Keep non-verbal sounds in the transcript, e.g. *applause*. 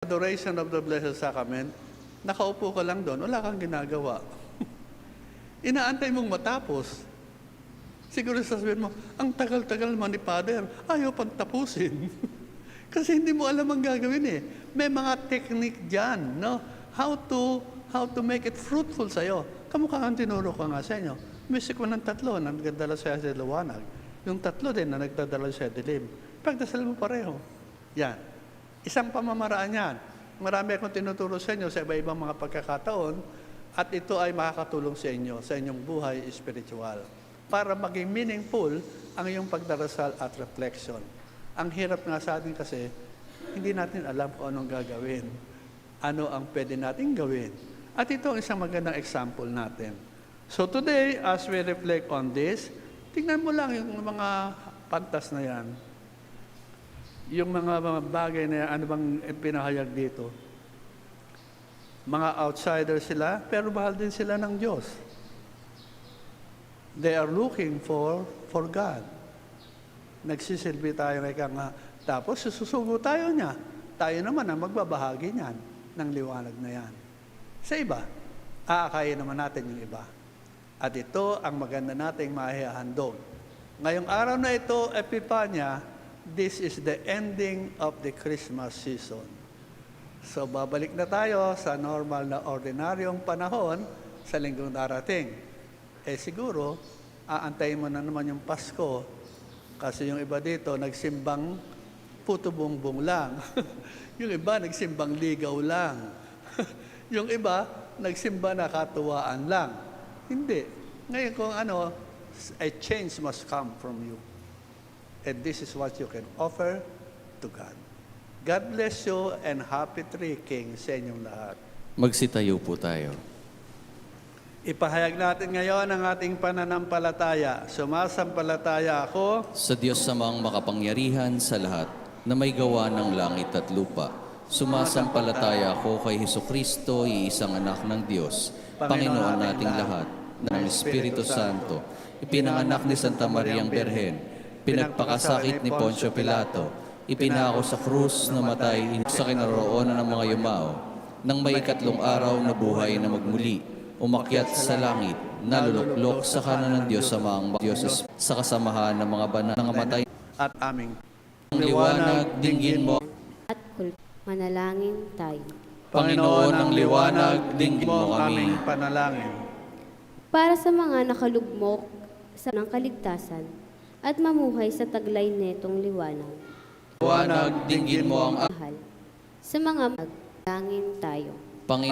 adoration of the Blessed Sacrament, nakaupo ka lang doon, wala kang ginagawa. *laughs* Inaantay mong matapos. Siguro sasabihin mo, ang tagal-tagal mo ni Father, ayaw pang tapusin. *laughs* Kasi hindi mo alam ang gagawin eh. May mga technique dyan, no? How to, how to make it fruitful sa'yo. Kamukha ang tinuro ko nga sa inyo. Music mo ng tatlo na nagdadala sa liwanag. Yung tatlo din na nagdadala sa dilim. Pagdasal mo pareho. Yan. Isang pamamaraan yan. Marami akong tinuturo sa inyo sa iba-ibang mga pagkakataon at ito ay makakatulong sa inyo, sa inyong buhay spiritual. Para maging meaningful ang iyong pagdarasal at reflection. Ang hirap nga sa atin kasi, hindi natin alam kung anong gagawin. Ano ang pwede natin gawin. At ito ang isang magandang example natin. So today, as we reflect on this, tingnan mo lang yung mga pantas na yan. Yung mga, mga bagay na ano bang pinahayag dito. Mga outsider sila, pero mahal din sila ng Diyos. They are looking for, for God. Nagsisilbi tayo kay nga. Tapos sususugo tayo niya. Tayo naman ang magbabahagi niyan ng liwanag na yan. Sa iba, aakayin naman natin yung iba. At ito ang maganda nating mahihandog. Ngayong araw na ito, Epipanya, this is the ending of the Christmas season. So babalik na tayo sa normal na ordinaryong panahon sa linggong darating. Eh siguro, aantayin mo na naman yung Pasko kasi yung iba dito nagsimbang puto bumbong lang. *laughs* yung iba nagsimbang ligaw lang. *laughs* yung iba nagsimba na katuwaan lang. Hindi. Ngayon kung ano, a change must come from you. And this is what you can offer to God. God bless you and happy Three Kings sa inyong lahat. Magsitayo po tayo. Ipahayag natin ngayon ang ating pananampalataya. Sumasampalataya ako Sa Diyos samang makapangyarihan sa lahat, na may gawa ng langit at lupa. Sumasampalataya ako kay Heso Kristo, iisang anak ng Diyos, Panginoon nating lahat, ng Espiritu Santo, ipinanganak ni Santa Mariang Berhen, pinagpakasakit ni Poncio Pilato, ipinako sa krus na matay sa kinaroonan ng mga yumao, nang may ikatlong araw na buhay na magmuli, umakyat sa langit, naluluklok sa kanan ng Diyos sa mga Diyos sa kasamahan ng mga banal na matay. at aming liwanag, dinggin mo. at. Manalangin tayo. Panginoon ng liwanag, dinggin mo kami. panalangin. Para sa mga nakalugmok sa ng kaligtasan at mamuhay sa taglay netong liwanag. Liwanag, dinggin mo ang Mahal. Sa mga maglangin tayo.